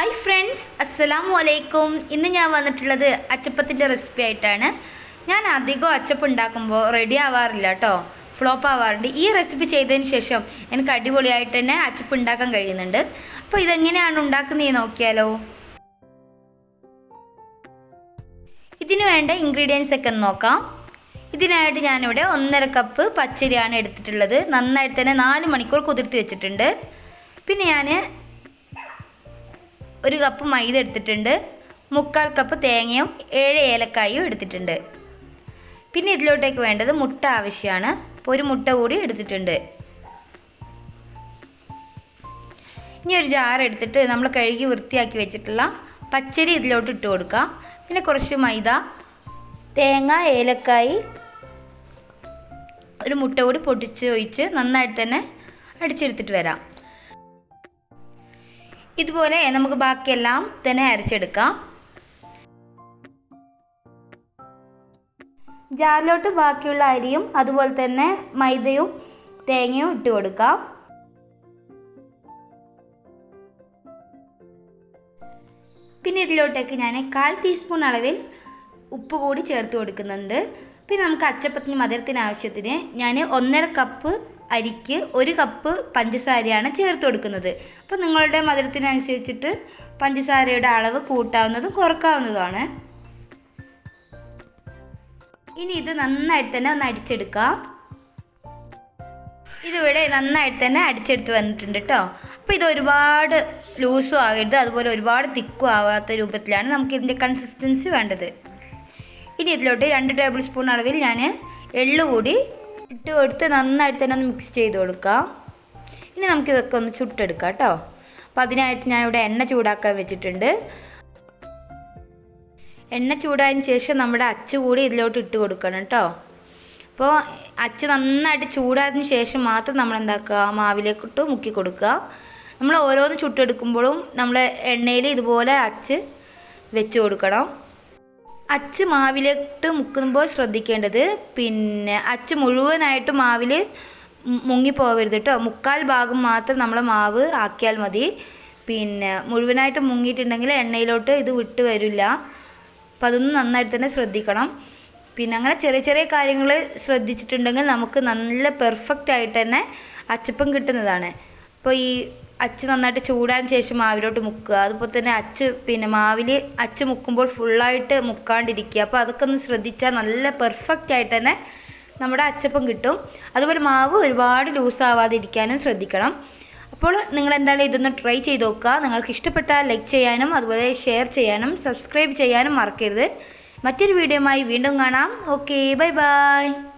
Hi friends അസ്സലാമു അലൈക്കും. ഇന്ന് ഞാൻ വന്നിട്ടുള്ളത് അച്ചപ്പത്തിന്റെ റെസിപ്പി ആയിട്ടാണ്. ഞാൻ അധികം അച്ചപ്പ് ഉണ്ടാക്കുമ്പോൾ റെഡി ആവാറില്ല കേട്ടോ. ഫ്ലോപ്പ് ആവാറുണ്ട്. ഈ റെസിപ്പി ചെയ്തതിന് ശേഷം എനിക്ക് അടിപൊളിയായിട്ട് തന്നെ അച്ചപ്പ് ഉണ്ടാക്കാൻ കഴിയുന്നുണ്ട്. അപ്പോൾ ഇതെങ്ങനെയാണ് ഉണ്ടാക്കുന്നത് നോക്കിയാലോ. ഇതിനു വേണ്ട ഇൻഗ്രീഡിയൻസ് ഒക്കെ നോക്കാം. ഇതിനായിട്ട് ഞാനിവിടെ ഒന്നര കപ്പ് പച്ചരിയാണ് എടുത്തിട്ടുള്ളത്. നന്നായിട്ട് തന്നെ നാല് മണിക്കൂർ കുതിർത്തി വെച്ചിട്ടുണ്ട്. പിന്നെ ഞാൻ ഒരു കപ്പ് മൈദ എടുത്തിട്ടുണ്ട്. മുക്കാൽ കപ്പ് തേങ്ങയും ഏഴ് ഏലക്കായും എടുത്തിട്ടുണ്ട്. പിന്നെ ഇതിലോട്ടേക്ക് വേണ്ടത് മുട്ട ആവശ്യമാണ്. അപ്പോൾ ഒരു മുട്ട കൂടി എടുത്തിട്ടുണ്ട്. ഇനി ഒരു ജാർ എടുത്തിട്ട് നമ്മൾ കഴുകി വൃത്തിയാക്കി വെച്ചിട്ടുള്ള പച്ചരി ഇതിലോട്ട് ഇട്ട് കൊടുക്കാം. പിന്നെ കുറച്ച് മൈദ തേങ്ങ ഏലക്കായി ഒരു മുട്ട കൂടി പൊട്ടിച്ച് ഒഴിച്ച് നന്നായിട്ട് തന്നെ അടിച്ചെടുത്തിട്ട് വരാം. ഇതുപോലെ നമുക്ക് ബാക്കിയെല്ലാം തന്നെ അരച്ചെടുക്കാം. ജാറിലോട്ട് ബാക്കിയുള്ള അരിയും അതുപോലെ തന്നെ മൈദയും തേങ്ങയും ഇട്ട് കൊടുക്കാം. പിന്നെ ഇതിലോട്ടേക്ക് ഞാൻ കാൽ ടീസ്പൂൺ അളവിൽ ഉപ്പ് കൂടി ചേർത്ത് കൊടുക്കുന്നുണ്ട്. പിന്നെ നമുക്ക് അച്ചപ്പത്തിന് മധുരത്തിന് ആവശ്യത്തിന് ഞാൻ ഒന്നര കപ്പ് അരിക്ക് ഒരു കപ്പ് പഞ്ചസാരയാണ് ചേർത്ത് കൊടുക്കുന്നത്. അപ്പോൾ നിങ്ങളുടെ മധുരത്തിനനുസരിച്ചിട്ട് പഞ്ചസാരയുടെ അളവ് കൂട്ടാവുന്നതും കുറക്കാവുന്നതുമാണ്. ഇനി ഇത് നന്നായിട്ട് തന്നെ ഒന്ന് അടിച്ചെടുക്കാം. ഇതിവിടെ നന്നായിട്ട് തന്നെ അടിച്ചെടുത്ത് വന്നിട്ടുണ്ട് കേട്ടോ അപ്പോൾ ഇത് ഒരുപാട് ലൂസും ആവരുത് അതുപോലെ ഒരുപാട് തിക്കും ആവാത്ത രൂപത്തിലാണ് നമുക്ക് ഇതിന്റെ കൺസിസ്റ്റൻസി വേണ്ടത്. ഇനി ഇതിലോട്ട് രണ്ട് ടേബിൾ സ്പൂൺ അളവിൽ ഞാൻ എള്ളു കൂടി ഇട്ട് കൊടുത്ത് നന്നായിട്ട് തന്നെ ഒന്ന് മിക്സ് ചെയ്ത് കൊടുക്കാം ഇനി നമുക്കിതൊക്കെ ഒന്ന് ചുട്ടെടുക്കാം കേട്ടോ. അപ്പോൾ അതിനായിട്ട് ഞാൻ ഇവിടെ എണ്ണ ചൂടാക്കാൻ വെച്ചിട്ടുണ്ട്. എണ്ണ ചൂടായതിന് ശേഷം നമ്മുടെ അച്ചു കൂടി ഇതിലോട്ട് ഇട്ട് കൊടുക്കണം കേട്ടോ. അപ്പോൾ അച്ച് നന്നായിട്ട് ചൂടായതിന് ശേഷം മാത്രം നമ്മൾ എന്താക്കുക? മാവിലേക്കിട്ട് മുക്കി കൊടുക്കുക. നമ്മൾ ഓരോന്ന് ചുട്ടെടുക്കുമ്പോഴും നമ്മൾ എണ്ണയിൽ ഇതുപോലെ അച്ച് വെച്ച് കൊടുക്കണം. അച്ച് മാവിലിട്ട് മുക്കുമ്പോൾ ശ്രദ്ധിക്കേണ്ടത് പിന്നെ അച്ച് മുഴുവനായിട്ട് മാവിൽ മുങ്ങിപ്പോവരുത് കേട്ടോ മുക്കാൽ ഭാഗം മാത്രം നമ്മൾ മാവ് ആക്കിയാൽ മതി. പിന്നെ മുഴുവനായിട്ട് മുങ്ങിയിട്ടുണ്ടെങ്കിൽ എണ്ണയിലോട്ട് ഇത് വിട്ട് വരില്ല. അപ്പം അതൊന്ന് നന്നായിട്ട് തന്നെ ശ്രദ്ധിക്കണം. പിന്നെ അങ്ങനെ ചെറിയ ചെറിയ കാര്യങ്ങൾ ശ്രദ്ധിച്ചിട്ടുണ്ടെങ്കിൽ നമുക്ക് നല്ല പെർഫെക്റ്റ് ആയിട്ട് തന്നെ അച്ചപ്പം കിട്ടുന്നതാണ്. അപ്പോൾ ഈ അച്ച് നന്നായിട്ട് ചൂടാൻ ശേഷം മാവിലോട്ട് മുക്കുക. അതുപോലെ തന്നെ അച്ച് പിന്നെ മാവിൽ അച്ച് മുക്കുമ്പോൾ ഫുള്ളായിട്ട് മുക്കാണ്ടിരിക്കുക. അപ്പോൾ അതൊക്കെ ഒന്ന് ശ്രദ്ധിച്ചാൽ നല്ല പെർഫെക്റ്റ് ആയിട്ട് തന്നെ നമ്മുടെ അച്ചപ്പം കിട്ടും. അതുപോലെ മാവ് ഒരുപാട് ലൂസ് ആവാതിരിക്കാനും ശ്രദ്ധിക്കണം. അപ്പോൾ നിങ്ങൾ എന്തായാലും ഇതൊന്ന് ട്രൈ ചെയ്ത് നോക്കുക. നിങ്ങൾക്ക് ഇഷ്ടപ്പെട്ടാൽ ലൈക്ക് ചെയ്യാനും അതുപോലെ ഷെയർ ചെയ്യാനും സബ്സ്ക്രൈബ് ചെയ്യാനും മറക്കരുത്. മറ്റൊരു വീഡിയോയുമായി വീണ്ടും കാണാം. Okay bye bye